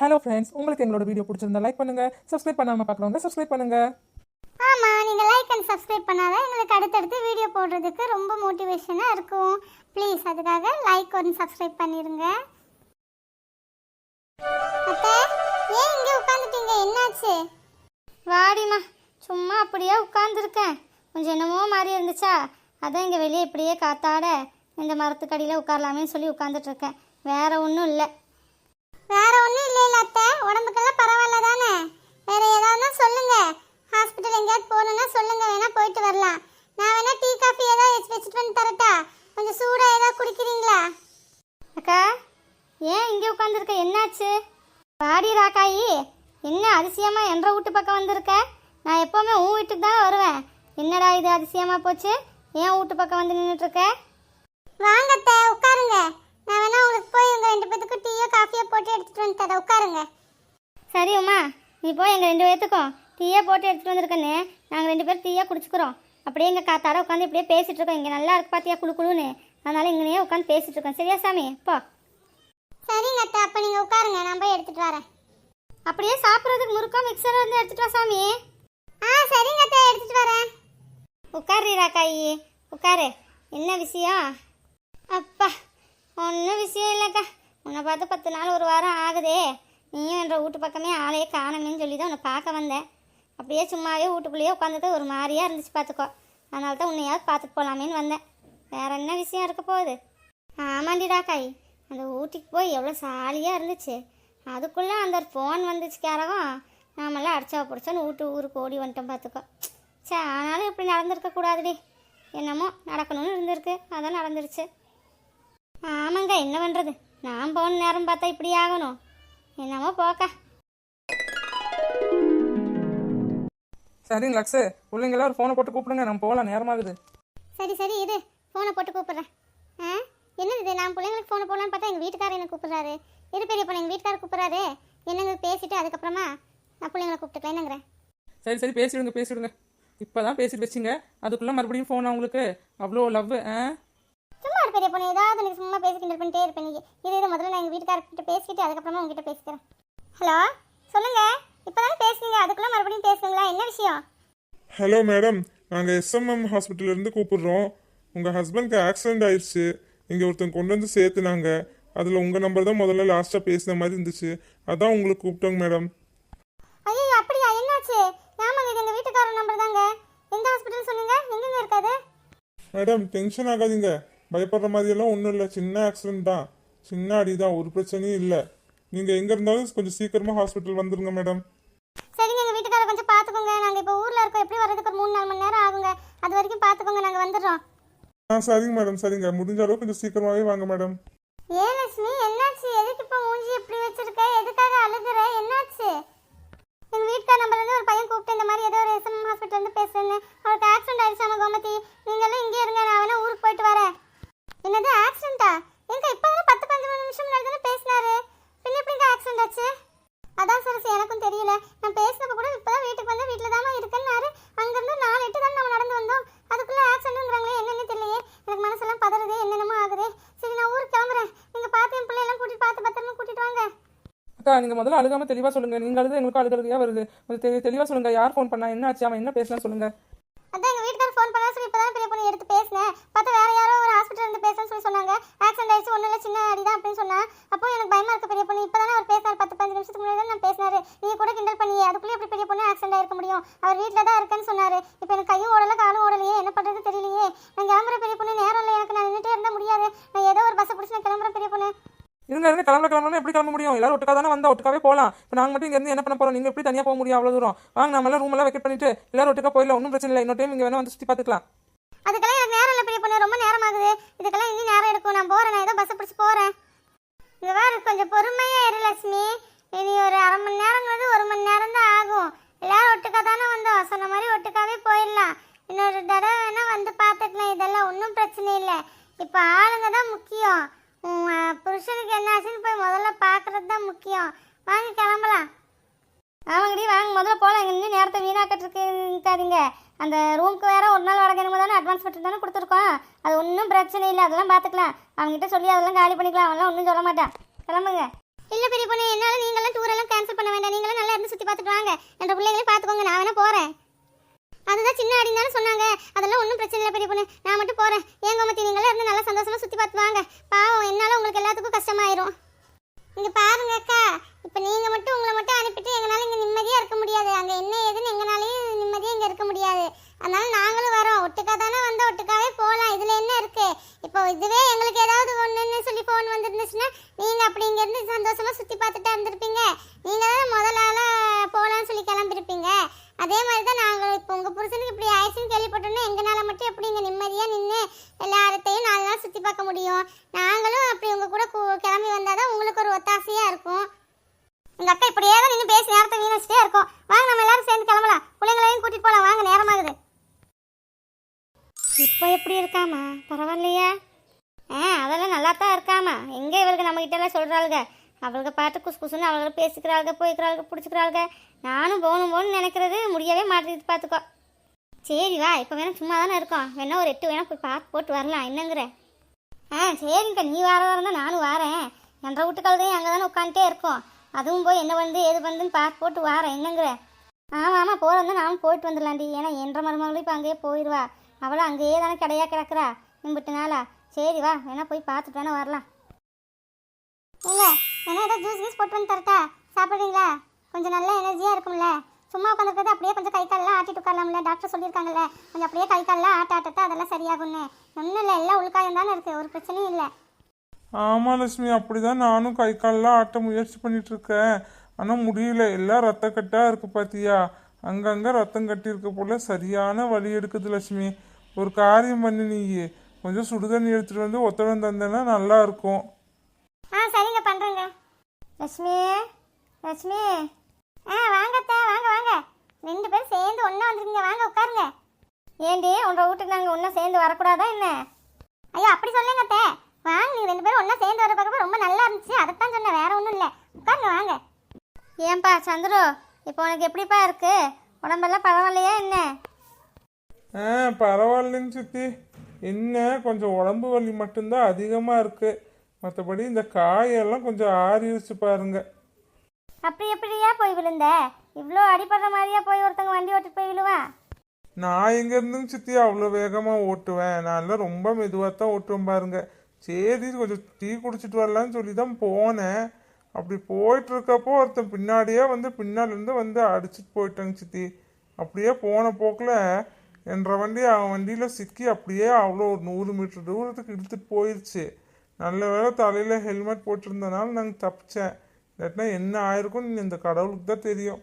Hello friends உங்களுக்கு எங்களோட video பிடிச்சிருந்தா லைக் பண்ணுங்க சப்ஸ்கிரைப் பண்ணாம பார்க்குறவங்க சப்ஸ்கிரைப் பண்ணுங்க. ஆமா நீங்க லைக் அண்ட் சப்ஸ்கிரைப் பண்ணாத எங்களுக்கு அடுத்தடுத்து வீடியோ போடுறதுக்கு ரொம்ப மோட்டிவேஷனா இருக்கும். ப்ளீஸ் அதுக்காக லைக் ஒன்று சப்ஸ்கிரைப் பண்ணிருங்க. அத்தை ஏன் இங்கே உட்காந்துட்டீங்க என்னாச்சு? வாடிம்மா சும்மா அப்படியே உட்காந்துருக்கேன் கொஞ்சம் என்னமோ மாதிரி இருந்துச்சா? அதான் இங்கே வெளியே இப்படியே காத்தாட இந்த மரத்துக்கடியில் உட்காரலாமேன்னு சொல்லி உட்காந்துட்டு இருக்கேன். வேற ஒன்றும் இல்லை. வேற ஒன்றும் இல்லை இல்லை அத்தை. உடம்புக்கெல்லாம் பரவாயில்ல தானே? வேற ஏதாவது சொல்லுங்க. ஹாஸ்பிட்டல் எங்கேயாவது போகணுன்னா சொல்லுங்க. வேணா போயிட்டு வரலாம். நான் வேணா டீ காஃபி ஏதாவது வச்சுட்டு வந்து தரட்டா? கொஞ்சம் சூடாக ஏதாவது குடிக்கிறீங்களா? அக்கா ஏன் இங்கே உட்காந்துருக்க என்னாச்சு? பாடி ராக்காயி. என்ன அதிசயமா என்ற வீட்டு பக்கம் வந்திருக்க? நான் எப்போவுமே உன் வீட்டுக்கு தானே வருவேன். என்னடா இது அதிசயமா போச்சு? ஏன் வீட்டு பக்கம் வந்து நின்றுட்டு இருக்க வாங்க அத்தை உட்காருங்க நான் வேணா உங்களுக்கு போய் உங்க ரெண்டு பேத்துக்கும் டீயோ காஃபியோ போட்டு எடுத்துட்டு வந்து தரேன் உட்காருங்க சரி உமா போய் எங்கள் ரெண்டு பேர்த்துக்கும் டீயே போட்டு எடுத்துட்டு வந்திருக்கேன்னு நாங்கள் ரெண்டு பேரும் டீயாக குடிச்சுக்கிறோம். அப்படியே எங்கள் காத்தாட உட்காந்து இப்படியே பேசிட்டு இருக்கோம். இங்கே நல்லா இருக்கு பாத்தியா குழு குழுன்னு. அதனால இங்கேயே உட்காந்து பேசிட்டு இருக்கோம். சரியா சாமி? போ. சரிங்க அத்தை. அப்போ நீங்கள் உட்காருங்க. நான் போய் எடுத்துட்டு வரேன். அப்படியே சாப்பிட்றதுக்கு முறுக்கா மிக்சர் வந்து எடுத்துட்டு வா சாமி. ஆ சரிங்க அத்தை. எடுத்துட்டு வரேன். உட்காரு ராக்காயி உட்காரு. என்ன விஷயம்? அப்பா ஒன்றும் விஷயம் இல்லைக்கா. உன்னை பார்த்து பத்து நாள் ஒரு வாரம் ஆகுதே. நீயும் என்ற வீட்டு பக்கமே ஆளையே காணமேன்னு சொல்லி தான் உன்னை பார்க்க வந்தேன். அப்படியே சும்மாவே வீட்டுக்குள்ளேயே உட்காந்துட்டு ஒரு மாதிரியா இருந்துச்சு பார்த்துக்கோ. அதனால தான் உன்னையாவது பார்த்துட்டு போகலாமேன்னு வந்தேன். வேற என்ன விஷயம் இருக்க போகுது? ஆமாண்டி காய் அந்த ஊட்டிக்கு போய் எவ்வளோ சாலியாக இருந்துச்சு. அதுக்குள்ளே அந்த ஃபோன் வந்துச்சு கேரகம். நாமெல்லாம் அடிச்சா பிடிச்சோன்னு வீட்டு ஊருக்கு ஓடி வந்துட்டோம் பார்த்துக்கோ. சே ஆனாலும் இப்படி நடந்திருக்கக்கூடாதுடி என்னமோ நடக்கணும்னு இருந்திருக்கு. அதான் நடந்துருச்சு. ஆமாங்க என்ன பண்ணுறது நான் போன நேரம் பார்த்தா இப்படி ஆகணும். என்னமோ போக்கா. சரிங்க லக்ஸு. பிள்ளைங்களாம் ஒரு ஃபோனை போட்டு கூப்பிடுங்க. நம்ம போகலாம். நேரமாகுது சரி சரி இரு. ஃபோனை போட்டு கூப்பிட்றேன். ஆ? என்னது இது? நான் பிள்ளைங்களுக்கு ஃபோனை போடலான்னு பார்த்தா எங்கள் வீட்டுக்காரர் என்ன கூப்பிட்றாரு. இரு பெரிய பொண்ணு எங்கள் வீட்டுக்காரர் கூப்பிட்றாரு. என்னங்க பேசிட்டு அதுக்கப்புறமா நான் பிள்ளைங்களை கூப்பிட்டுக்கலாம். என்னங்கிறேன்? சரி சரி. பேசிவிடுங்க பேசிவிடுங்க இப்போ தான் பேசி வச்சிங்க. அதுக்குள்ளே மறுபடியும் ஃபோன் உங்களுக்கு? அவ்வளோ லவ் ஆ? பெரிய பொண்ணு ஏதாவது எனக்கு சும்மா பேசி கிண்டல் பண்ணிட்டே இருப்பேன் நீ. இது இது முதல்ல நான் எங்கள் வீட்டுக்காரர்கிட்ட பேசிக்கிட்டு அதுக்கப்புறமா உங்ககிட்ட பேசிக்கிறேன். ஹலோ சொல்லுங்க. இப்போ தானே பேசுனீங்க. அதுக்குள்ளே மறுபடியும் பேசுங்களா என்ன விஷயம்? ஹலோ மேடம் நாங்கள் எஸ்எம்எம் ஹாஸ்பிட்டல்லேருந்து கூப்பிடுறோம். உங்கள் ஹஸ்பண்ட்க்கு ஆக்சிடென்ட் ஆயிடுச்சு இங்கே ஒருத்தங்க கொண்டு வந்து சேர்த்துனாங்க. அதில் உங்கள் நம்பர் தான் முதல்ல லாஸ்ட்டாக பேசின மாதிரி இருந்துச்சு. அதான் உங்களுக்கு கூப்பிட்டோங்க மேடம். ஐயோ அப்படியா? என்னாச்சு? ஆமாங்க இது எங்கள் வீட்டுக்காரர் நம்பர் தாங்க. எந்த ஹாஸ்பிட்டல் சொன்னீங்க? எங்கெங்க இருக்காது மேடம் டென்ஷன் ஆகாதீங்க. பயப்படுற மாதிரியெல்லாம் ஒன்றும் இல்லை. சின்ன ஆக்சிடென்ட் தான். சின்ன அடி தான். ஒரு பிரச்சனையும் இல்லை. நீங்கள் எங்கே இருந்தாலும் கொஞ்சம் சீக்கிரமாக ஹாஸ்பிட்டல் வந்துருங்க மேடம் சரிங்க எங்கள் வீட்டுக்காரர் கொஞ்சம் பார்த்துக்கோங்க நாங்கள் இப்போ ஊரில் இருக்கோம். எப்படி வர்றதுக்கு ஒரு மூணு நாலு மணி நேரம் ஆகுங்க. அது வரைக்கும் பார்த்துக்கோங்க நாங்கள் வந்துடுறோம். ஆ சரிங்க மேடம் சரிங்க. முடிஞ்ச அளவுக்கு கொஞ்சம் சீக்கிரமாகவே வாங்க மேடம் ஏன் லட்சுமி என்னாச்சு? எதுக்கு இப்போ மூஞ்சி இப்படி வச்சிருக்க? எதுக்காக அழுகுற? என்னாச்சு? எங்க வீட்டுக்கார நம்பர்ல இருந்து ஒரு பையன் கூப்பிட்டு இந்த மாதிரி ஏதோ ஒரு எஸ்எம் ஹாஸ்பிட்டல் இருந்து பேசுறேன்னு. அவருக்கு ஆக்சிடென்ட் ஆயிடுச்சாம கோமதி. நீங்களும் இங்கே இருங்க. நான் வேணா ஊருக்கு போயிட்டு வரேன். என்னது ஆக்சிடென்ட்டா எங்க இப்போ பத்து பதினஞ்சு நிமிஷம் முன்னாடி தானே பேசினாரு. பின்ன எப்படிங்க ஆக்சிடென்ட் ஆச்சு? அதான் சரசு எனக்கும் தெரியல. நான் பேசினப்ப கூட இப்பதான் வீட்டுக்கு வந்து வீட்டில் தான் இருக்கேன்னாரு. அங்கிருந்து நாலு எட்டு தான் நம்ம நடந்து வந்தோம். அதுக்குள்ள ஆக்சிடென்ட்ங்கிறாங்களே என்னன்னு தெரியலையே. எனக்கு மனசெல்லாம் பதறுது. என்னென்னமோ ஆகுது. சரி நான் ஊருக்கு கிளம்புறேன். நீங்க பார்த்து என் பிள்ளையெல்லாம் கூட்டிட்டு பார்த்து பத்திரமா கூட்டிட்டு வாங்க. அக்கா நீங்கள் முதல்ல அழுகாமல் தெளிவாக சொல்லுங்கள் நீங்கள் அழுது எங்களுக்கு அழுகிறதுக்காக வருது. கொஞ்சம் தெளிவாக சொல்லுங்கள் யார் ஃபோன் பண்ணா? என்ன ஆச்சு அவன் என்ன பேசினா சொல்லுங்கள் அதான் எங்க வீட்டுக்காரர் ஃபோன் பண்ணா சொல்லி இப்பதான் பெரிய பொண்ணு எடுத்து பேசினேன் பார்த்தா வேற யாரோ ஒரு ஹாஸ்பிட்டல் இருந்து பேசுறேன்னு சொல்லி சொன்னாங்க ஆக்சிடென்ட் ஆயிடுச்சு ஒன்றும் இல்லை சின்ன அடிதான் அப்படின்னு சொன்னா அப்போ எனக்கு பயமா இருக்கு பெரிய பொண்ணு இப்பதானே அவர் பேசினார் பத்து பதினஞ்சு நிமிஷத்துக்கு முன்னாடி தான் நான் பேசினாரு நீங்க கூட கிண்டல் பண்ணி அதுக்குள்ளே எப்படி பெரிய பொண்ணு ஆக்சிடென்ட் ஆயிருக்க முடியும் அவர் வீட்டில் தான் இருக்கேன்னு சொன்னாரு இப்போ எனக்கு கையும் ஓடல காலும் ஓடலையே என்ன பண்றது தெரியலையே நான் கிளம்புற பெரிய பொண்ணு நேரம் இல்லை எனக்கு நான் நின்றுட்டே இருந்தா முடியாது நான் ஏதோ ஒரு பஸ்ஸை பிடிச்சி நான் கிளம்புறேன் பெரிய பொண்ணு இங்கேருந்து இருங்க கிளம்புற எப்படி கிளம்ப முடியும்? எல்லாரும் ஒட்டுக்கா தானே வந்தால் ஒட்டுக்காவே போகலாம் இப்போ நாங்கள் மட்டும் இங்கேருந்து என்ன பண்ண போகிறோம் நீங்கள் எப்படி தனியாக போக முடியும்? அவ்வளோ தூரம். வாங்க நம்மளாம் ரூம் எல்லாம் வெக்கெட் பண்ணிட்டு எல்லாரும் ஒட்டுக்கா போயிடலாம். ஒன்றும் பிரச்சனை இல்லை. இன்னொரு டைம் இங்கே வேணா வந்து சுற்றி பார்த்துக்கலாம். அதுக்கெல்லாம் எனக்கு நேரம் இல்லை பெரிய பொண்ணு. ரொம்ப நேரம் ஆகுது. இதுக்கெல்லாம் இன்னும் நேரம் எடுக்கும். நான் போகிறேன் நான் ஏதோ பஸ்ஸை பிடிச்சி போகிறேன் இங்கே வேறு கொஞ்சம் பொறுமையாக இரு லட்சுமி. இனி ஒரு அரை மணி நேரங்கிறது ஒரு மணி நேரம் தான் ஆகும். எல்லாரும் ஒட்டுக்கா தானே வந்தோம். சொன்ன மாதிரி ஒட்டுக்காவே போயிடலாம். இன்னொரு தடவை வேணால் வந்து பார்த்துக்கலாம். இதெல்லாம் ஒன்றும் பிரச்சனை இல்லை. இப்போ ஆளுங்க தான் முக்கியம். முக்கியம். வாங்க கிளம்பலாம். ஆமாங்கடி வாங்க. முதல்ல போகலாம் இங்கே இன்னும் நேரத்தை வீணாக்கிட்டுருக்காதீங்க அந்த ரூமுக்கு வேறு ஒரு நாள் வாடகை தானே? அட்வான்ஸ் மட்டும் தானே கொடுத்துருக்கோம். அது ஒன்றும் பிரச்சனை இல்லை. அதெல்லாம் பார்த்துக்கலாம் அவங்ககிட்ட சொல்லி அதெல்லாம் காலி பண்ணிக்கலாம். அவன்லாம் ஒன்றும் சொல்ல மாட்டான். கிளம்புங்க. இல்லை பெரிய பொண்ணு என்னால் நீங்களாம் டூரெல்லாம் கேன்சல் பண்ண வேண்டாம். நீங்களும் நல்லா இருந்து சுற்றி பார்த்துட்டு வாங்க. என்ற பிள்ளைங்களையும் பார்த்துக்கோங்க. நான் வேணால் போகிறேன் அதுதான் சின்ன அடின்னு சொன்னாங்க. அதெல்லாம் ஒன்றும் பிரச்சனை இல்லை பெரிய பொண்ணு. நான் மட்டும் போகிறேன் ஏங்க மத்தி நீங்களாம் இருந்து நல்லா சந்தோஷமாக சுற்றி பார்த்து வாங்க. பாவம் என்னால் உங்களுக்கு எல்லாத்துக்கும் கஷ்டமாயிரும். இங்கே பாருங்க அக்கா. இப்போ நீங்கள் மட்டும் உங்களை மட்டும் அனுப்பிட்டு எங்களால் இங்கே நிம்மதியாக இருக்க முடியாது. அங்கே என்ன ஏதுன்னு எங்களாலையும் நிம்மதியாக இங்கே இருக்க முடியாது. அதனால நாங்களும் வரோம். ஒட்டுக்கா தானே வந்தால் ஒட்டுக்காவே போகலாம் இதில் என்ன இருக்குது இப்போ இதுவே எங்களுக்கு ஏதாவது ஒன்றுன்னு சொல்லி ஃபோன் வந்துருந்துச்சுன்னா நீங்கள் அப்படி இங்கேருந்து சந்தோஷமாக சுற்றி பார்த்துட்டு இருந்திருப்பீங்க. நீங்கள் தான் முதலால போகலான்னு சொல்லி கிளம்பிருப்பீங்க. அதே மாதிரி தான் நாங்கள் இப்போ உங்கள் புருஷனுக்கு இப்படி ஆயிடுச்சுன்னு கேள்விப்பட்டோன்னே எங்களால் மட்டும் எப்படி இங்கே நிம்மதியாக நின்று எல்லாத்தையும் நாலு நாள் சுற்றி பார்க்க முடியும்? நாங்களும் அப்படி உங்கள் கூட கு- கிளம்பி வந்தால் தான் உங்களுக்கு ஒரு ஒத்தாசையாக இருக்கும். எங்கள் அக்கா இப்படியே தான் நின்று பேசி நேரத்தை வீணடிச்சிட்டே இருக்கும். வாங்க நம்ம எல்லாரும் சேர்ந்து கிளம்பலாம். பிள்ளைங்களையும் கூட்டிகிட்டு போகலாம் வாங்க நேரமாகுது. இப்போ எப்படி இருக்காமா பரவாயில்லையா. ஆ அதெல்லாம் நல்லா தான் இருக்காமா எங்கே இவளுக்கு நம்மக்கிட்ட எல்லாம் சொல்கிறாளுங்க அவளுக்கு பார்த்து குசு குசுன்னு அவளுக்கு பேசிக்கிறாளுங்க போய்க்கிறாளுங்க பிடிச்சிக்கிறாளுங்க. நானும் போகணும் போகணும்னு நினைக்கிறது முடியவே மாட்டேங்குது பார்த்துக்கோ சரி வா இப்போ வேணால் சும்மா தானே இருக்கோம். வேணா ஒரு எட்டு வேணால் போய் பார்த்து போட்டு வரலாம். என்னங்கிற? ஆ சரிங்கக்கா நீ வரதா இருந்தால் நானும் வாரேன். என்ற வீட்டுக்கழுதையும் அங்கே தானே உட்காந்துட்டே இருக்கோம். அதுவும் போய் என்ன வந்து ஏது வந்துன்னு பார்த்து போட்டு வாரேன். என்னங்கிற? ஆமாம் ஆமாம் போகிறதா நானும் போயிட்டு வந்துடலாண்டி. ஏன்னா என்ற மருமகளும் இப்போ அங்கேயே போயிடுவா அவளும் அங்கேயே தானே கடையா கிடக்குறா. நிம்பிட்டு நாளா. சரி வா வேணா போய் பார்த்துட்டு வேணா வரலாம். இல்லை வேணா ஏதாவது ஜூஸ் கீஸ் போட்டு வந்து தரட்டா? சாப்பிட்றீங்களா? கொஞ்சம் நல்ல எனர்ஜியாக இருக்கும்ல. சும்மா உட்காந்துருக்கிறது அப்படியே கொஞ்சம் கை காலெல்லாம் ஆட்டிட்டு உட்காரலாம்ல. டாக்டர் சொல்லியிருக்காங்கல்ல. கொஞ்சம் அப்படியே கை காலெல்லாம் ஆட்ட ஆட்டத்தை அதெல்லாம் சரியாகும்னு. ஒன்றும் இல்லை எல்லாம் உள்காயம் தானே இருக்குது ஒரு பிரச்சனையும் இல்லை. ஆமா லட்சுமி. அப்படிதான் நானும் கை கால்லாம் ஆட்ட முயற்சி பண்ணிட்டு இருக்கேன் ஆனால் முடியல. எல்லாம் ரத்த கட்டாக இருக்கு பாத்தியா? அங்கங்கே ரத்தம் கட்டி இருக்க போல சரியான வலி எடுக்குது லட்சுமி. ஒரு காரியம் பண்ணி நீ கொஞ்சம் சுடுதண்ணி எடுத்துட்டு வந்து ஒத்தடம் தந்தேன்னா நல்லா இருக்கும். லட்சுமி லட்சுமி. ஆ வாங்கத்த வாங்க வாங்க. ரெண்டு பேரும் சேர்ந்து ஒன்றா வந்துருக்கீங்க வாங்க உட்காருங்க. ஏண்டி உன்ற வீட்டுக்கு நாங்கள் ஒன்றா சேர்ந்து வரக்கூடாதா என்ன? ஐயோ அப்படி சொல்லுங்க அத்தை வாங்க நீங்கள் ரெண்டு பேரும் ஒன்றா சேர்ந்து வர பார்க்க ரொம்ப நல்லா இருந்துச்சு. அதைத்தான் சொன்னேன் வேற ஒன்றும் இல்லை. உட்காருங்க வாங்க. ஏன்பா சந்துரு இப்போ உனக்கு எப்படிப்பா இருக்கு? உடம்பெல்லாம் பரவாயில்லையா என்ன? ஆ பரவாயில்லன்னு சுத்தி. என்ன கொஞ்சம் உடம்பு வலி மட்டும்தான் அதிகமாக இருக்குது மற்றபடி இந்த காயெல்லாம் கொஞ்சம் ஆறிடுச்சு பாருங்க. அப்படி எப்படியா போய் விழுந்த? இவ்வளோ அடிப்படுற மாதிரியா போய் ஒருத்தங்க வண்டி ஓட்டிட்டு போய் விழுவா? நான் எங்க இருந்தும் சித்தி அவ்வளோ வேகமாக ஓட்டுவேன். நான்லாம் ரொம்ப மெதுவாக தான் ஓட்டுவேன் பாருங்க. சரி கொஞ்சம் டீ குடிச்சிட்டு வரலான்னு சொல்லி தான் போனேன். அப்படி போயிட்டு இருக்கப்போ ஒருத்தன் பின்னாடியே வந்து பின்னால இருந்து வந்து அடிச்சிட்டு போயிட்டாங்க சித்தி. அப்படியே போன போக்கில் என்ற வண்டி அவன் வண்டியில் சிக்கி அப்படியே அவ்வளோ ஒரு நூறு மீட்டர் தூரத்துக்கு இழுத்துட்டு போயிடுச்சு நல்ல வேலை தலையில் ஹெல்மெட் போட்டிருந்தனால நாங்கள் தப்பிச்சேன். இல்லாட்டினா என்ன ஆயிருக்கும்னு இந்த கடவுளுக்கு தான் தெரியும்.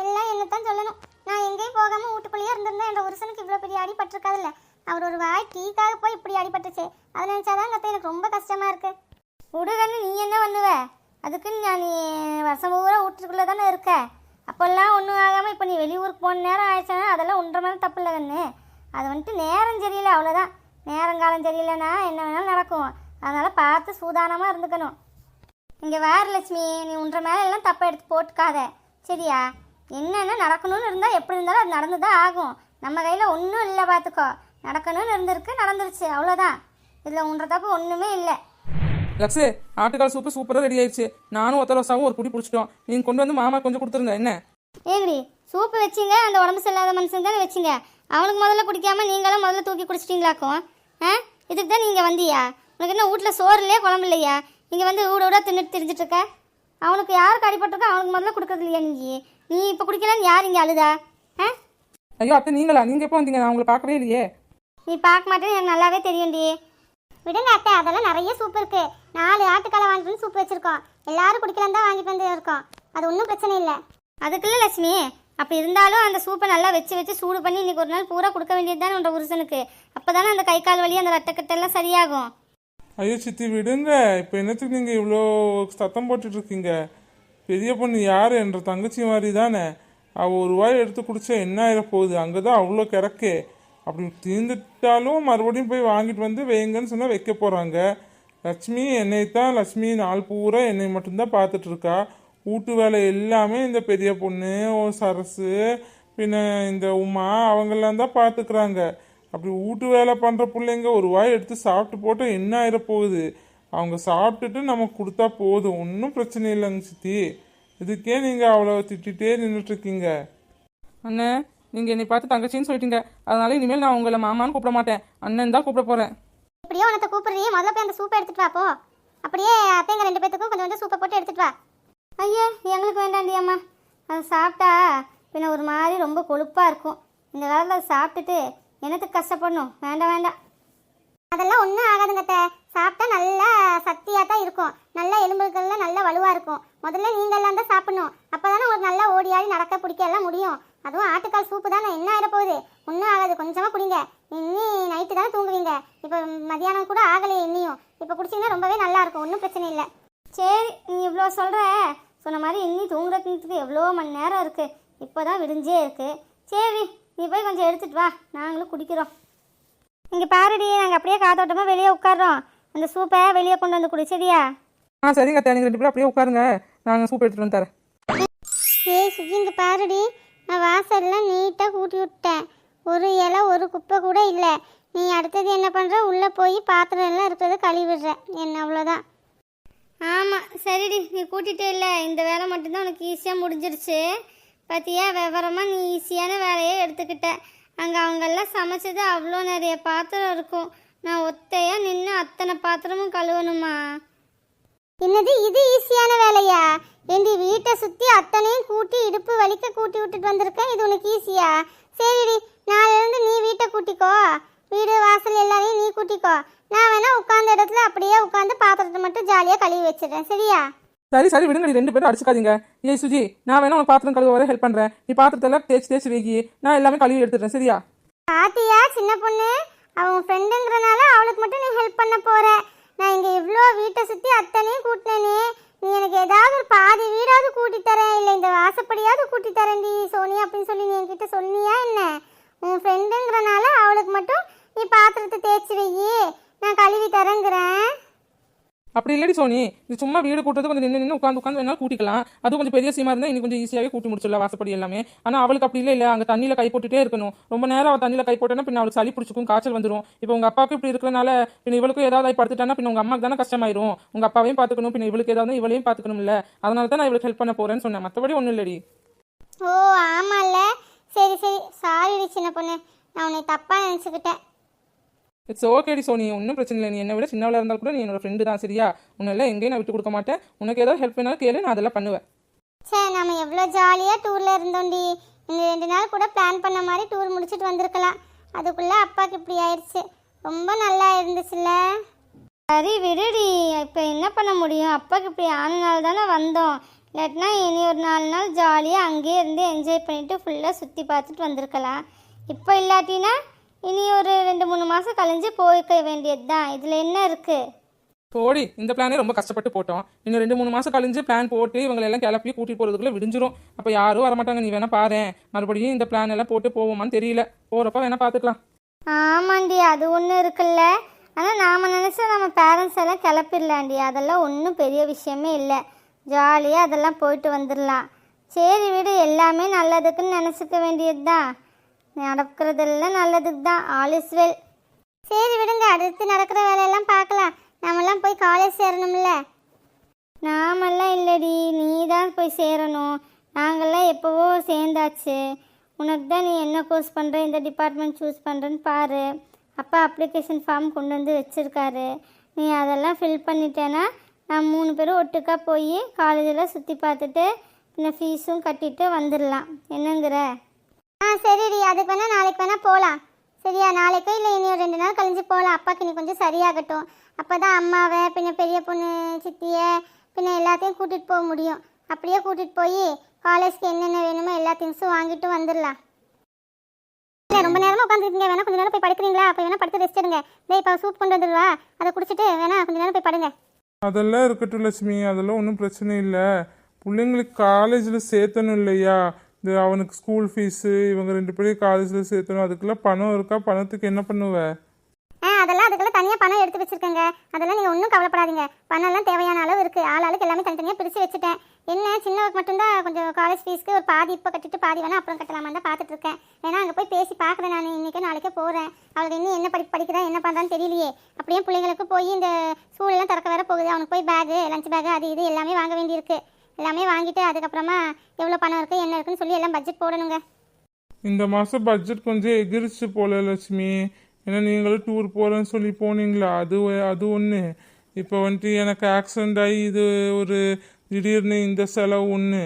எல்லாம் என்னத்தான் சொல்லணும். நான் எங்கேயும் போகாம வீட்டுக்குள்ளேயே இருந்திருந்தா என் ஒருசனுக்கு இவ்வளோ பெரிய அடிபட்டிருக்காதுல்ல. அவர் ஒரு வாய் டீக்காக போய் இப்படி அடிபட்டுச்சு. அதை நினச்சாதான் கத்த எனக்கு ரொம்ப கஷ்டமாக இருக்கு. உடுகன்னு நீ என்ன பண்ணுவ? அதுக்குன்னு நான் நீ வருஷம் பூரா வீட்டுக்குள்ளே தானே இருக்க. அப்போல்லாம் ஒன்றும் ஆகாமல் இப்போ நீ வெளியூருக்கு போன நேரம் ஆயிடுச்சுன்னா அதெல்லாம் ஒன்றரை மேலே தப்பு இல்லை கண்ணு. அது வந்துட்டு நேரம் சரியில்லை அவ்வளோதான் நேரங்காலம் சரியில்லைன்னா என்ன வேணாலும் நடக்கும். அதனால் பார்த்து சூதானமாக இருந்துக்கணும். இங்கே வேறு லட்சுமி நீ உன்ற மேலே எல்லாம் தப்பை எடுத்து போட்டுக்காத. சரியா? என்னென்ன நடக்கணும்னு இருந்தால் எப்படி இருந்தாலும் அது நடந்து தான் ஆகும். நம்ம கையில் ஒன்றும் இல்லை பார்த்துக்கோ நடக்கணும்னு இருந்திருக்கு நடந்துருச்சு. அவ்வளோதான் இதில் உன்ற தப்பு ஒன்றுமே இல்லை. லக்ஸு ஆட்டுக்கால் சூப்பு சூப்பராக ரெடி ஆயிடுச்சு நானும் ஒத்த ரோசாவும் ஒரு குடி பிடிச்சிட்டோம். நீங்கள் கொண்டு வந்து மாமா கொஞ்சம் கொடுத்துருங்க. என்ன? ஏங்கடி சூப்பு வச்சிங்க. அந்த உடம்பு சரியில்லாத மனுஷன் தானே வச்சிங்க. அவனுக்கு முதல்ல குடிக்காம நீங்களும் முதல்ல தூக்கி குடிச்சிட்டீங்களாக்கும்? ஆ? இதுக்கு தான் நீங்கள் வந்தியா? உனக்கு என்ன வீட்டில் சோறு இல்லையா குழம்பு இல்லையா? இங்கே வந்து ஊட ஊட தின்னுட்டு திரிஞ்சிட்டு இருக்க அவனுக்கு யாருக்கு அடிபட்டிருக்கோ அவனுக்கு முதல்ல கொடுக்கறது இல்லையா நீ? நீ இப்போ குடிக்கலன்னு யார் இங்கே அழுதா? ஆ? ஐயோ அத்தை நீங்களா? நீங்கள் எப்போ வந்தீங்க? நான் உங்களை பார்க்கவே இல்லையே. நீ பார்க்க மாட்டேன்னு எனக்கு நல்லாவே தெரியும்டி விடுங்க அத்தை அதெல்லாம் நிறைய சூப் இருக்கு. நாலு ஆட்டுக்காலை வாங்கிட்டு வந்து சூப் வச்சிருக்கோம். எல்லாரும் குடிக்கலாம் தான் வாங்கிட்டு வந்து இருக்கோம் அது ஒன்றும் பிரச்சனை இல்லை. அதுக்குள்ள லட்சுமி. அப்படி இருந்தாலும் அந்த சூப்பை நல்லா வச்சு வச்சு சூடு பண்ணி இன்னைக்கு ஒரு நாள் பூரா கொடுக்க வேண்டியது தானே உன்ற புருஷனுக்கு. அப்பதானே அந்த கை கால் வலி அந்த ரத்தக்கட்டெல்லாம் சரியாகும். ஐயோ சித்தி விடுங்க. இப்போ என்னத்துக்கு நீங்கள் இவ்வளோ சத்தம் போட்டுட்ருக்கீங்க? பெரிய பொண்ணு யார்? என்ற தங்கச்சி மாதிரி தானே அவள் ஒரு வாய் எடுத்து குடிச்சா என்ன ஆயிட போகுது அங்கே தான் அவ்வளோ கிடக்கு. அப்படி தீர்ந்துட்டாலும் மறுபடியும் போய் வாங்கிட்டு வந்து வைங்கன்னு சொன்னால் வைக்க போகிறாங்க லட்சுமி என்னை தான் லட்சுமி நாள் பூரா என்னை மட்டும்தான் பார்த்துட்ருக்கா. வீட்டு வேலை எல்லாமே இந்த பெரிய பொண்ணு ஓ சரசு பின்ன இந்த உமா அவங்கெல்லாம் தான் பார்த்துக்குறாங்க. அப்படி வீட்டு வேலை பண்ணுற பிள்ளைங்க ஒரு வாய் எடுத்து சாப்பிட்டு போட்டால் என்ன ஆயிட போகுது அவங்க சாப்பிட்டுட்டு நமக்கு கொடுத்தா போதும். ஒன்றும் பிரச்சனை இல்லைங்க சித்தி. இதுக்கே நீங்கள் அவ்வளோ திட்டிகிட்டே நின்றுட்டுருக்கீங்க அண்ணே நீங்கள் என்னை பார்த்து தங்கச்சின்னு சொல்லிட்டீங்க. அதனால இனிமேல் நான் உங்களை மாமான்னு கூப்பிட மாட்டேன். அண்ணன் தான் கூப்பிட போகிறேன் இப்படியே உனத்தை கூப்பிடுறீ முதல்ல போய் அந்த சூப்பை எடுத்துட்டு வா போ. அப்படியே அத்தைங்க ரெண்டு பேத்துக்கும் கொஞ்சம் கொஞ்சம் சூப்பை போட்டு எடுத்துட்டு வா. ஐயா எங்களுக்கு வேண்டாண்டி அம்மா. அது சாப்பிட்டா பின்ன ஒரு மாதிரி ரொம்ப கொழுப்பாக இருக்கும். இந்த காலத்தில் அதை சாப்பிட்டுட்டு என்னத்துக்கு கஷ்டப்படணும்? வேண்டாம் வேண்டாம். அதெல்லாம் ஒன்றும் ஆகாதுங்கத்த சாப்பிட்டா நல்லா சக்தியாக தான் இருக்கும். நல்ல எலும்புகள்லாம் நல்லா வலுவாக இருக்கும். முதல்ல நீங்கள் எல்லாம் தான் சாப்பிடணும். அப்பதானே உங்களுக்கு நல்லா ஓடி ஆடி நடக்க பிடிக்க எல்லாம் முடியும். அதுவும் ஆட்டுக்கால் சூப்பு தானே என்ன ஆகிட போகுது? ஒன்றும் ஆகாது. கொஞ்சமாக குடிங்க. இன்னி நைட்டு தானே தூங்குவீங்க. இப்போ மதியானம் கூட ஆகலையே இன்னியும். இப்போ குடிச்சிங்கன்னா ரொம்பவே நல்லாயிருக்கும் ஒன்றும் பிரச்சனை இல்லை. சரி நீ இவ்வளோ சொல்கிற சொன்ன மாதிரி இன்னி தூங்குறதுக்கு எவ்வளோ மணி நேரம் இருக்குது இப்போ தான் விடிஞ்சே இருக்குது சரி நீ போய் கொஞ்சம் எடுத்துட்டு வா. நாங்களும் குடிக்கிறோம். இங்கே பாருடி நாங்கள் அப்படியே காத்தோட்டமாக வெளியே உட்கார்றோம். அந்த சூப்பை வெளியே கொண்டு வந்து குடி சரியா? ஆ சரிங்க அத்தை. நீங்கள் ரெண்டு பேரும் அப்படியே உட்காருங்க. நாங்கள் சூப் எடுத்துகிட்டு வந்து தரேன். ஏய் சுஜி இங்கே பாருடி. நான் வாசல்லாம் நீட்டாக கூட்டி விட்டேன். ஒரு இலை ஒரு குப்பை கூட இல்லை. நீ அடுத்தது என்ன பண்ணுற உள்ளே போய் பாத்திரம் எல்லாம் இருக்கிறத கழுவிடுற. என்ன அவ்வளோதான் ஆமாம் சரிடி. நீ கூட்டிகிட்டே இல்லை. இந்த வேலை மட்டும்தான் உனக்கு ஈஸியாக முடிஞ்சிருச்சு. பார்த்தியா விவரமாக நீ ஈஸியான வேலையை எடுத்துக்கிட்ட. அங்கே அவங்கெல்லாம் சமைச்சது அவ்வளோ நிறைய பாத்திரம் இருக்கும். நான் ஒத்தையாக நின்று அத்தனை பாத்திரமும் கழுவணுமா? என்னது இது ஈஸியான வேலையா? என் வீட்டை சுற்றி அத்தனையும் கூட்டி இடுப்பு வலிக்க கூட்டி விட்டுட்டு வந்திருக்கேன் இது உனக்கு ஈஸியா சரிடி நாளிலிருந்து நீ வீட்டை கூட்டிக்கோ. வீடு வாசல் எல்லாரையும் நீ கூட்டிக்கோ. நான் வேணா உட்காந்த இடத்துல அப்படியே உட்காந்து பாத்திரத்தை மட்டும் ஜாலியாக கழுவி வச்சிடுறேன். சரியா? சரி சரி விடுங்க ரெண்டு பேரும் அடிச்சுக்காதீங்க. ஏய் சுஜி நான் வேணா உனக்கு பாத்திரம் கழுவ வர ஹெல்ப் பண்ணுறேன் நீ பாத்திரத்தெல்லாம் தேய்ச்சி தேய்ச்சி வைக்கி நான் எல்லாமே கழுவி எடுத்துடுறேன் சரியா? பாத்தியா சின்ன பொண்ணு? அவன் ஃப்ரெண்டுங்கிறனால அவளுக்கு மட்டும் நீ ஹெல்ப் பண்ண போற. நான் இங்க இவ்வளோ வீட்டை சுத்தி அத்தனையும் கூட்டினேனே. நீ எனக்கு ஏதாவது ஒரு பாதி வீடாவது கூட்டி தரேன். இல்லை இந்த வாசப்படியாவது கூட்டி தரேன்டி சோனி அப்படின்னு சொல்லி நீ என்கிட்ட சொன்னியா என்ன? உன் ஃப்ரெண்டுங்கிறனால அவளுக்கு மட்டும் நீ பாத்திரத்தை தேய்ச்சி வை நான் கழுவி தரேங்கிறேன் அப்படி இல்லடி சோனி. இது சும்மா வீடு கூட்டுறது கொஞ்சம் நின்று நின்று உட்காந்து உட்காந்து வேணாலும் கூட்டிக்கலாம். அது கொஞ்சம் பெரிய சீமா இருந்தால் இன்னும் கொஞ்சம் ஈஸியாகவே கூட்டி முடிச்சிடலாம் வாசப்படி எல்லாமே. ஆனால் அவளுக்கு அப்படி இல்லை இல்லை அங்கே தண்ணியில் கை போட்டுட்டே இருக்கணும். ரொம்ப நேரம் அவள் தண்ணியில் கை போட்டேன்னா பின்ன அவளுக்கு சளி பிடிச்சிக்கும் காய்ச்சல் வந்துடும் இப்போ உங்கள் அப்பாவுக்கு இப்படி இருக்கிறனால பின்ன இவளுக்கும் ஏதாவது படுத்துட்டானா பின்ன உங்கள் அம்மாக்கு தானே கஷ்டமாயிரும். உங்கள் அப்பாவையும் பார்த்துக்கணும் பின்ன இவளுக்கு ஏதாவது இவளையும் பார்த்துக்கணும் இல்லை அதனால தான் நான் இவளுக்கு ஹெல்ப் பண்ண போகிறேன்னு சொன்னேன். மற்றபடி ஒன்றும் இல்லடி. ஓ ஆமாம்ல சரி சரி. சாரிடி சின்ன பொண்ணு. நான் உன்னை தப்பாக நினச்சிக்கிட்டேன். இட்ஸ் ஓகேடி சோனி ஒன்றும் பிரச்சனை இல்லை. நீ என்னை விட சின்னவளாக இருந்தால் கூட நீ என்னோட ஃப்ரெண்டு தான் சரியா? உன்னெல்லாம் எங்கேயும் நான் விட்டு கொடுக்க மாட்டேன். உனக்கு ஏதாவது ஹெல்ப் வேணாலும் கேளு நான் அதெல்லாம் பண்ணுவேன். சே நம்ம எவ்வளோ ஜாலியாக டூரில் இருந்தோம்டி இந்த ரெண்டு நாள் கூட பிளான் பண்ண மாதிரி டூர் முடிச்சுட்டு வந்திருக்கலாம். அதுக்குள்ளே அப்பாவுக்கு இப்படி ஆயிடுச்சு. ரொம்ப நல்லா இருந்துச்சுல்ல? சரி விடுடி. இப்போ என்ன பண்ண முடியும்? அப்பாவுக்கு இப்படி ஆனனால தானே வந்தோம். இல்லாட்டினா இனி ஒரு நாலு நாள் ஜாலியாக அங்கேயே இருந்து என்ஜாய் பண்ணிட்டு ஃபுல்லாக சுற்றி பார்த்துட்டு வந்திருக்கலாம். இப்போ இல்லாட்டினா? இனி ஒரு ரெண்டு மூணு மாதம் கழிஞ்சு போய்க்க வேண்டியது தான் இதில் என்ன இருக்குது போடி இந்த பிளானே ரொம்ப கஷ்டப்பட்டு போட்டோம். இன்னும் ரெண்டு மூணு மாசம் கழிஞ்சு பிளான் போட்டு இவங்களை எல்லாம் கிளப்பி கூட்டிட்டு போறதுக்குள்ள விடிஞ்சிரும். அப்ப யாரும் வரமாட்டாங்க நீ வேணா பாரு. மறுபடியும் இந்த பிளான் எல்லாம் போட்டு போவோமான்னு தெரியல. போறப்ப வேணா பாத்துக்கலாம். ஆமாண்டி அது ஒன்று இருக்குல்ல. ஆனால் நாம் நினச்சா நம்ம பேரண்ட்ஸ் எல்லாம் கிளப்பிடலாண்டி. அதெல்லாம் ஒன்றும் பெரிய விஷயமே இல்லை. ஜாலியாக அதெல்லாம் போயிட்டு வந்துடலாம். சரி விடு எல்லாமே நல்லதுக்குன்னு நினச்சிக்க வேண்டியது தான் நடக்கிறதெல்லாம் நல்லதுக்கு தான் ஆல் இஸ் வெல் சரி விடுங்க அடுத்து நடக்கிற வேலையெல்லாம் பார்க்கலாம். நாமெல்லாம் போய் காலேஜ் சேரணும்ல. நாமெல்லாம் இல்லடி நீ தான் போய் சேரணும். நாங்கள்லாம் எப்போவோ சேர்ந்தாச்சு. உனக்கு தான் நீ என்ன கோர்ஸ் பண்ணுற இந்த டிபார்ட்மெண்ட் சூஸ் பண்ணுறேன்னு பாரு. அப்பா அப்ளிகேஷன் ஃபார்ம் கொண்டு வந்து வச்சுருக்காரு. நீ அதெல்லாம் ஃபில் பண்ணிட்டேன்னா நான் மூணு பேரும் ஒட்டுக்காக போய் காலேஜில் சுற்றி பார்த்துட்டு இந்த ஃபீஸும் கட்டிட்டு வந்துடலாம் என்னங்கிற? ஆ சரிடி. அதுக்கு வேணா நாளைக்கு வேணா போகலாம் சரியா? நாளைக்கோ இல்லை இனி ஒரு ரெண்டு நாள் கழிஞ்சு போகலாம் அப்பாக்கு நீ கொஞ்சம் சரியாகட்டும். அப்போ தான் அம்மாவை பின்ன பெரிய பொண்ணு சித்தியை பின்ன எல்லாத்தையும் கூட்டிகிட்டு போக முடியும். அப்படியே கூட்டிகிட்டு போய் காலேஜ்க்கு என்னென்ன வேணுமோ எல்லா திங்ஸும் வாங்கிட்டு வந்துடலாம். இல்லை ரொம்ப நேரமாக உட்காந்துருக்கீங்க வேணா கொஞ்சம் நேரம் போய் படுக்கிறீங்களா? அப்போ வேணா படுத்து ரெஸ்ட் எடுங்க. டேய் இப்போ சூப் கொண்டு வந்துடுவா. அதை குடிச்சிட்டு வேணா கொஞ்சம் நேரம் போய் படுங்க. அதெல்லாம் இருக்கட்டும் லட்சுமி. அதெல்லாம் ஒன்றும் பிரச்சனை இல்லை. பிள்ளைங்களுக்கு காலேஜில் சேர்த்தணும் இல்லையா? இந்த அவனுக்கு ஸ்கூல் ஃபீஸு இவங்க ரெண்டு பேரையும் காலேஜில் சேர்த்தணும். அதுக்கெல்லாம் பணம் இருக்கா? பணத்துக்கு என்ன பண்ணுவ? ஆ அதெல்லாம் அதுக்கெல்லாம் தனியாக பணம் எடுத்து வச்சிருக்கேங்க. அதெல்லாம் நீங்கள் ஒன்றும் கவலைப்படாதீங்க. பணம்லாம் தேவையான அளவு இருக்குது ஆள் ஆளுக்கு எல்லாமே தனித்தனியாக பிரித்து வச்சுட்டேன். என்ன சின்னவருக்கு மட்டும்தான் கொஞ்சம் காலேஜ் ஃபீஸ்க்கு ஒரு பாதி இப்போ கட்டிட்டு பாதி வேணால் அப்புறம் கட்டலாமா தான் பார்த்துட்டு இருக்கேன் ஏன்னா அங்கே போய் பேசி பார்க்குறேன் நான். இன்றைக்கே நாளைக்கே போகிறேன் அவளுக்கு இன்னும் என்ன படி படிக்கிறா என்ன பண்ணுறான்னு தெரியலையே. அப்படியே பிள்ளைங்களுக்கு போய் இந்த ஸ்கூலெல்லாம் திறக்க வேற போகுது. அவனுக்கு போய் பேகு லஞ்ச் பேகு அது இது எல்லாமே வாங்க வேண்டியிருக்கு. எல்லாமே வாங்கிட்டு அதுக்கப்புறமா எவ்வளோ பணம் இருக்குது என்ன இருக்குன்னு சொல்லி எல்லாம் பட்ஜெட் போடணுங்க. இந்த மாதம் பட்ஜெட் கொஞ்சம் எகிரிச்சு போல லட்சுமி. ஏன்னா நீங்களும் டூர் போகிறேன்னு சொல்லி போனீங்களா? அது அது ஒன்று இப்போ வந்துட்டு எனக்கு ஆக்சிடெண்ட் ஆகி இது ஒரு திடீர்னு இந்த செலவு ஒன்று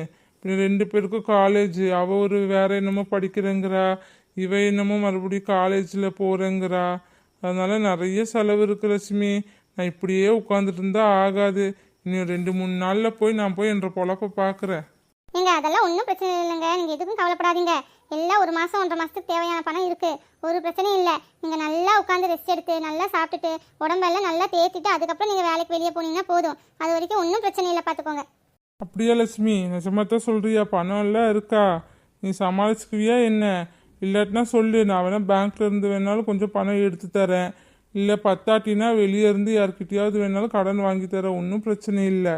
ரெண்டு பேருக்கும் காலேஜ் அவள் ஒரு வேற என்னமோ படிக்கிறேங்கிறா. இவ என்னமோ மறுபடியும் காலேஜில் போகிறேங்கிறா அதனால நிறைய செலவு இருக்கு லட்சுமி. நான் இப்படியே உட்காந்துட்டு இருந்தால் ஆகாது. இன்னும் ரெண்டு மூணு நாளில் போய் நான் போய் என்ற பொழப்ப பார்க்குறேன் ஏங்க அதெல்லாம் ஒன்றும் பிரச்சனை இல்லைங்க. நீங்கள் எதுக்கும் கவலைப்படாதீங்க. எல்லாம் ஒரு மாதம் ஒன்றரை மாதத்துக்கு தேவையான பணம் இருக்குது ஒரு பிரச்சனையும் இல்லை. நீங்கள் நல்லா உட்காந்து ரெஸ்ட் எடுத்து நல்லா சாப்பிட்டுட்டு உடம்பெல்லாம் நல்லா தேத்திட்டு அதுக்கப்புறம் நீங்கள் வேலைக்கு வெளியே போனீங்கன்னா போதும். அது வரைக்கும் ஒன்றும் பிரச்சனை இல்லை பார்த்துக்கோங்க அப்படியா லட்சுமி? நிஜமாத்தான் சொல்றியா? பணம் எல்லாம் இருக்கா? நீ சமாளிச்சுக்குவியா என்ன? இல்லாட்டினா சொல்லு. நான் வேணா பேங்க்ல இருந்து வேணாலும் கொஞ்சம் பணம் எடுத்து தரேன். இல்லை பத்தாட்டினா வெளியே இருந்து யார்கிட்டயாவது வேணாலும் கடன் வாங்கி தரேன் ஒன்றும் பிரச்சனை இல்லை.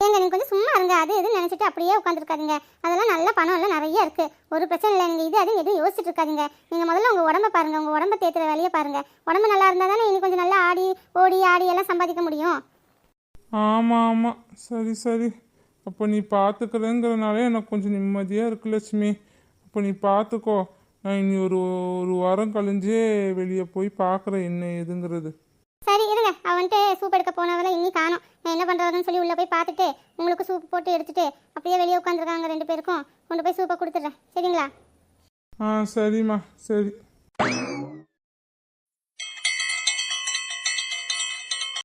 ஏங்க நீங்கள் கொஞ்சம் சும்மா இருங்க. அது எதுவும் நினச்சிட்டு அப்படியே உட்காந்துருக்காதீங்க அதெல்லாம் நல்ல பணம் எல்லாம் நிறைய இருக்குது ஒரு பிரச்சனை இல்லை நீங்கள் இது அது எதுவும் யோசிச்சுட்டு இருக்காதீங்க. நீங்கள் முதல்ல உங்கள் உடம்ப பாருங்கள் உங்கள் உடம்ப தேத்துற வேலையை பாருங்கள் உடம்பு நல்லா இருந்தால் தானே இனி கொஞ்சம் நல்லா ஆடி ஓடி ஆடி எல்லாம் சம்பாதிக்க முடியும். ஆமாம் ஆமாம் சரி சரி. அப்போ நீ பார்த்துக்கிறேங்கிறனாலே எனக்கு கொஞ்சம் நிம்மதியாக இருக்கு லட்சுமி. அப்போ நீ பார்த்துக்கோ நான் இனி ஒரு ஒரு வாரம் கழிஞ்சே வெளியே போய் பார்க்குறேன் என்ன ஏதுங்கிறது. சரி இருங்க. அவன்ட்டு சூப் எடுக்க போனவரை இன்னி காணோம். நான் என்ன பண்ணுறதுன்னு சொல்லி உள்ளே போய் பார்த்துட்டு உங்களுக்கு சூப் போட்டு எடுத்துட்டு அப்படியே வெளியே உட்காந்துருக்காங்க ரெண்டு பேருக்கும் கொண்டு போய் சூப்பை கொடுத்துட்றேன். சரிங்களா? ஆ சரிம்மா. சரி.